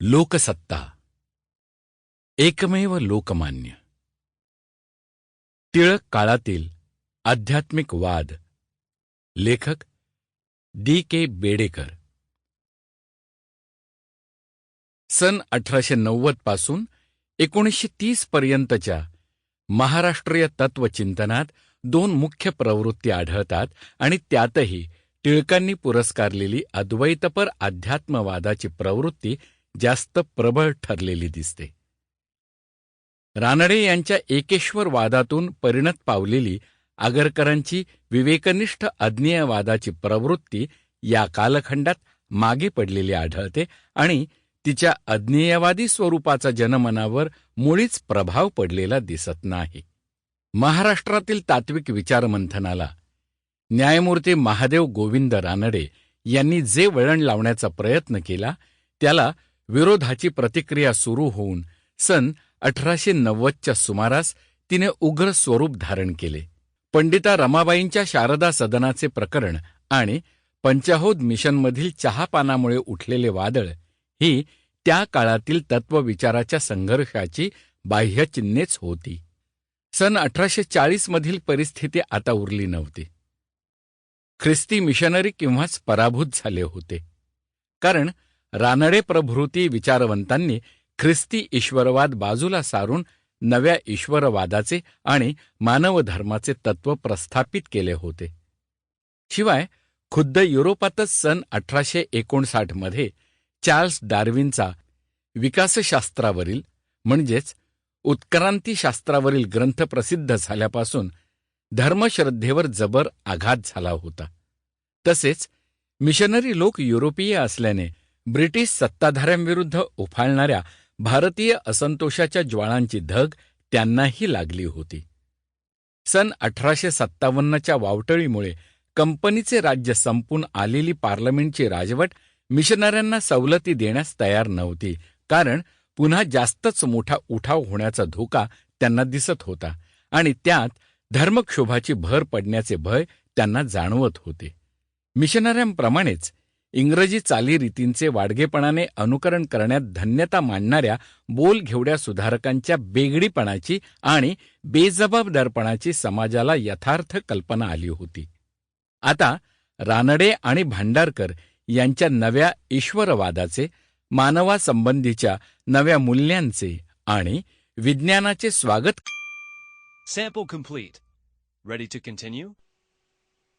लोकसत्ता. एकमेव लोकमान्य. टिळक काळातील आध्यात्मिक वाद. लेखक डी के बेडेकर. सन अठराशे नव्वदपासून एकोणीसशे तीस पर्यंतच्या महाराष्ट्रीय तत्वचिंतनात दोन मुख्य प्रवृत्ती आढळतात आणि त्यातही टिळकांनी पुरस्कारलेली अद्वैतपर अध्यात्मवादाची प्रवृत्ती जास्त प्रबळ ठरलेली दिसते. रानडे यांच्या एकेश्वर वादातून परिणत पावलेली आगरकरांची विवेकनिष्ठ अज्ञेयवादाची प्रवृत्ती या कालखंडात मागे पडलेली आढळते आणि तिच्या अज्ञेयवादी स्वरूपाचा जनमनावर मुळीच प्रभाव पडलेला दिसत नाही. महाराष्ट्रातील तात्विक विचारमंथनाला न्यायमूर्ती महादेव गोविंद रानडे यांनी जे वळण लावण्याचा प्रयत्न केला त्याला विरोधाची प्रतिक्रिया सुरू होऊन सन अठराशे नव्वदच्या सुमारास तिने उग्र स्वरूप धारण केले. पंडिता रमाबाईंच्या शारदा सदनाचे प्रकरण आणि पंचाहोद मिशनमधील चहापानामुळे उठलेले वादळ ही त्या काळातील तत्वविचाराच्या संघर्षाची बाह्यचिन्हेच होती. सन अठराशे चाळीसमधील परिस्थिती आता उरली नव्हती. ख्रिस्ती मिशनरी किंवाच पराभूत झाले होते? कारण रानडे प्रभृती विचारवंतांनी ख्रिस्ती ईश्वरवाद बाजूला सारून नव्या ईश्वरवादाचे आणि मानवधर्माचे तत्व प्रस्थापित केले होते. शिवाय खुद्द युरोपातच सन अठराशे एकोणसाठमध्ये चार्ल्स डार्विनचा विकासशास्त्रावरील म्हणजेच उत्क्रांतीशास्त्रावरील ग्रंथ प्रसिद्ध झाल्यापासून धर्मश्रद्धेवर जबर आघात झाला होता. तसेच मिशनरी लोक युरोपीय असल्याने ब्रिटिश सत्ताधाऱ्यांविरुद्ध उफाळणाऱ्या भारतीय असंतोषाच्या ज्वाळांची धग त्यांनाही लागली होती. सन अठराशे सत्तावन्नच्या वावटळीमुळे कंपनीचे राज्य संपून आलेली पार्लमेंटची राजवट मिशनऱ्यांना सवलती देण्यास तयार नव्हती कारण पुन्हा जास्तच मोठा उठाव होण्याचा धोका त्यांना दिसत होता आणि त्यात धर्मक्षोभाची भर पडण्याचे भय त्यांना जाणवत होते. मिशनऱ्यांप्रमाणेच इंग्रजी चालीरीतींचे वाडगेपणाने अनुकरण करण्यात धन्यता मांडणाऱ्या बोलघेवड्या सुधारकांच्या बेगडीपणाची आणि बेजबाबदारपणाची समाजाला यथार्थ कल्पना आली होती आता रानडे आणि भांडारकर यांच्या नव्या ईश्वरवादाचे मानवासंबंधीच्या नव्या मूल्यांचे आणि विज्ञानाचे स्वागत Sample complete. Ready to continue?